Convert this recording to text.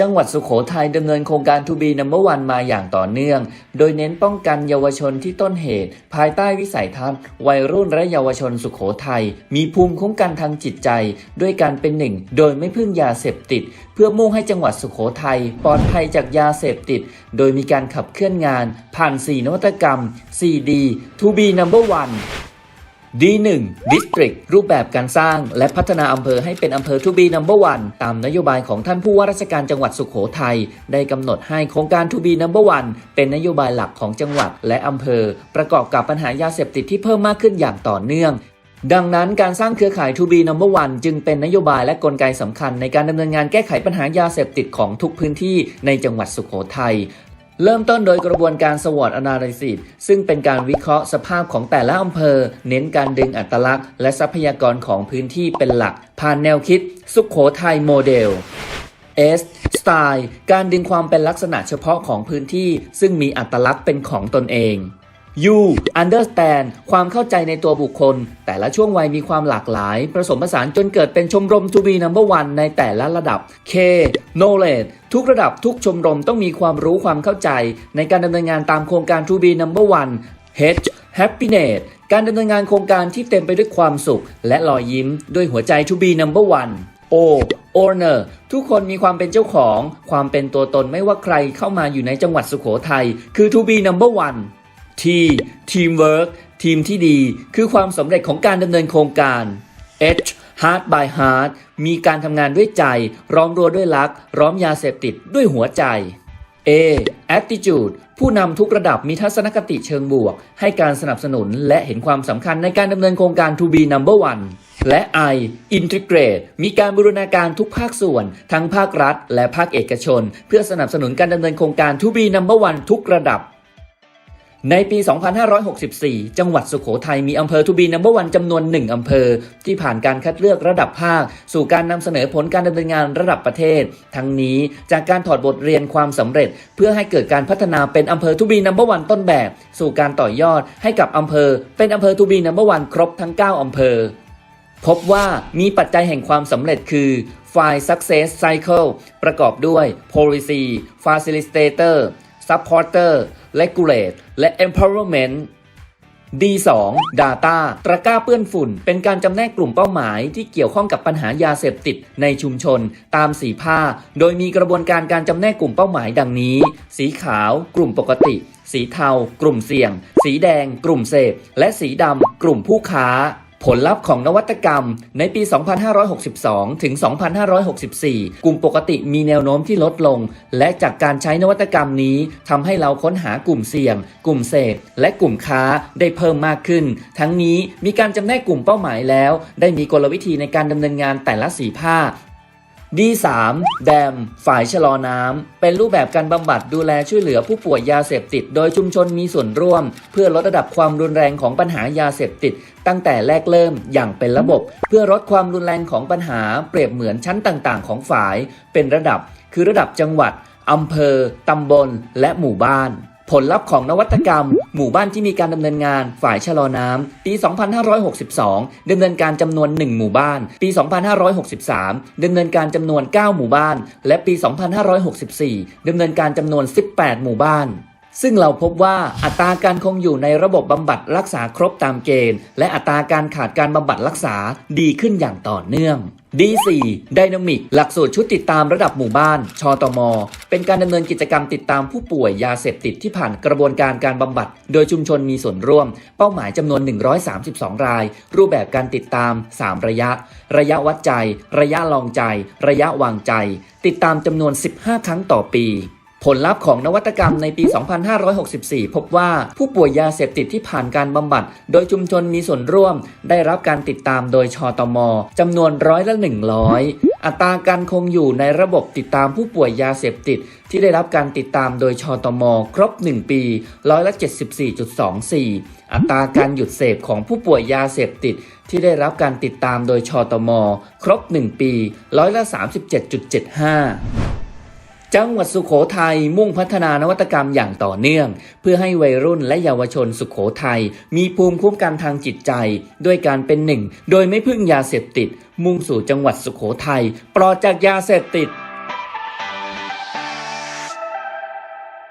จังหวัดสุขโขทัยดำเนินโครงการ To be number one มาอย่างต่อเนื่อง โดยเน้นป้องกันเยาวชนที่ต้นเหตุ ภายใต้วิสัยทัศน์ วัยรุ่นและเยาวชนสุขโขทัยมีภูมิคุ้มกันทางจิตใจ ด้วยการเป็นหนึ่ง โดยไม่พึ่งยาเสพติด เพื่อมุ่งให้จังหวัดสุขโขทัยปลอดภัยจากยาเสพติด โดยมีการขับเคลื่อนงาน ผ่าน 4นวัตกรรม 4D To be number one D1 District รูปแบบการสร้าง และพัฒนาอำเภอให้เป็นอำเภอ To be number one ตามนโยบายของท่านผู้ว่าราชการจังหวัดสุขโขทัยได้กำหนดให้โครงการ To be number one เป็นนโยบายหลักของจังหวัดและอำเภอ ประกอบกับปัญหายาเสพติดที่เพิ่มมากขึ้นอย่างต่อเนื่องดังนั้นการสร้างเครือข่าย To be number one จึงเป็นนโยบายและกลไกสำคัญในการดำเนินงานแก้ไขปัญหายาเสพติดของทุกพื้นที่ในจังหวัดสุขโขทัย เริ่มต้นโดยกระบวนการสวอตอนาลิซิสซึ่งเป็นการวิเคราะห์สภาพของแต่ละอำเภอ เน้นการดึงอัตลักษณ์ และทรัพยากรของพื้นที่เป็นหลัก ผ่านแนวคิด สุขโขทัยโมเดล S สไตล์การดึงความเป็นลักษณะเฉพาะของพื้นที่ ซึ่งมีอัตลักษณ์เป็นของตนเอง U understand ความเข้าใจในตัวบุคคล แต่ละช่วงวัยมีความหลากหลาย ผสมผสานจนเกิดเป็นชมรม to be number one ในแต่ละระดับ K knowledge ทุกระดับทุกชมรมต้องมีความรู้ความเข้าใจ ในการดำเนินงานตามโครงการ to be number one H happiness การดำเนินงานโครงการที่เต็มไปด้วยความสุข และรอยยิ้มด้วยหัวใจ to be number one O owner ทุกคนมีความเป็นเจ้าของ ความเป็นตัวตนไม่ว่าใครเข้ามาอยู่ในจังหวัดสุขโขทัยคือ to be number one T teamwork ทีมที่ดีคือความสำเร็จของการดำเนินโครงการ H heart by heart มีการทำงานด้วยใจ ร้อมรัวด้วยรัก ร้อมยาเสพติดด้วยหัวใจ A attitude ผู้นำทุกระดับมีทัศนคติเชิงบวก ให้การสนับสนุนและเห็นความสำคัญในการดำเนินโครงการ to be number one และ I integrate มีการบูรณาการทุกภาคส่วน ทั้งภาครัฐ และภาคเอกชน เพื่อสนับสนุนการดำเนินโครงการ to be number one ทุกระดับ ในปี 2564 จังหวัดสุขโขทัยมีอำเภอทูบีนัมเบอร์วันจำนวน 1 อำเภอ ที่ผ่านการคัดเลือกระดับภาค สู่การนำเสนอผลการดำเนินงานระดับประเทศ ทั้งนี้จากการถอดบทเรียนความสำเร็จ เพื่อให้เกิดการพัฒนาเป็นอำเภอทูบีนัมเบอร์วันต้นแบบ สู่การต่อยอดให้กับอำเภอ เป็นอำเภอทูบีนัมเบอร์วันครบทั้ง 9 อำเภอ พบว่ามีปัจจัยแห่งความสำเร็จคือ File Success Cycle ประกอบด้วย Policy Facilitator Supporter Regulate และ Empowerment D2 Data ตะกร้าเปื้อนฝุ่น เป็นการจำแนกกลุ่มเป้าหมายที่เกี่ยวข้องกับปัญหายาเสพติดในชุมชน ตามสีผ้า โดยมีกระบวนการการจำแนกกลุ่มเป้าหมายดังนี้ สีขาว กลุ่มปกติ สีเทา กลุ่มเสี่ยง สีแดง กลุ่มเสพ และสีดำ กลุ่มผู้ค้า ผลลัพธ์ของนวัตกรรมในปี 2562 ถึง 2564 กลุ่มปกติมีแนวโน้มที่ลดลง และจากการใช้นวัตกรรมนี้ทำให้เราค้นหากลุ่มเสี่ยง กลุ่มเสพและกลุ่มค้าได้เพิ่มมากขึ้น ทั้งนี้มีการจำแนกกลุ่มเป้าหมายแล้ว ได้มีกลวิธีในการดำเนินงานแต่ละสีผ้า D3 แดม ฝ่ายชะลอน้ำ เป็นรูปแบบการบำบัดดูแลช่วยเหลือผู้ป่วยยาเสพติด โดยชุมชนมีส่วนร่วม เพื่อลดระดับความรุนแรงของปัญหายาเสพติด ตั้งแต่แรกเริ่มอย่างเป็นระบบ เพื่อลดความรุนแรงของปัญหาเปรียบเหมือนชั้นต่างๆ ของฝ่าย เป็นระดับ คือระดับจังหวัดอำเภอตำบล และหมู่บ้าน ผลลัพธ์ของนวัตกรรม หมู่บ้านที่มีการดำเนินงานฝ่ายชะลอน้ำปี 2562ดำเนินการจำนวน 1 หมู่บ้าน ปี 2563ดำเนินการจำนวน 9 หมู่บ้าน และปี 2564ดำเนินการจำนวน 18 หมู่บ้าน ซึ่งเราพบว่าอัตราการคงอยู่ในระบบบำบัดรักษาครบตามเกณฑ์ และอัตราการขาดการบำบัดรักษาดีขึ้นอย่างต่อเนื่อง D4 Dynamic หลักสูตรชุดติดตามระดับหมู่บ้าน ชตม เป็นการดำเนินกิจกรรมติดตามผู้ป่วยยาเสพติดที่ผ่านกระบวนการการบำบัด โดยชุมชนมีส่วนร่วม เป้าหมายจำนวน 132 ราย รูปแบบการติดตาม 3 ระยะ ระยะวัดใจ ระยะลองใจ ระยะวางใจ ติดตามจำนวน 15 ครั้งต่อปี ผลลัพธ์ของนวัตกรรมในปี 2564 พบว่าผู้ป่วยยาเสพติดที่ผ่านการบำบัด โดยชุมชนมีส่วนร่วม ได้รับการติดตามโดยชตมจำนวนร้อยละ 100 อัตราการคงอยู่ในระบบติดตามผู้ป่วยยาเสพติด ที่ได้รับการติดตามโดยชตมครบ 1 ปีร้อยละ 74.24 อัตราการหยุดเสพของผู้ป่วยยาเสพติด ที่ได้รับการติดตามโดยชตมครบ 1 ปีร้อยละ 37.75 จังหวัดสุขโขทัยมุ่งพัฒนานวัตกรรมอย่างต่อเนื่อง เพื่อให้วัยรุ่นและเยาวชนสุขโขทัยมีภูมิคุ้มกันทางจิตใจ ด้วยการเป็นหนึ่ง โดยไม่พึ่งยาเสพติด มุ่งสู่จังหวัดสุขโขทัยปลอดจากยาเสพติด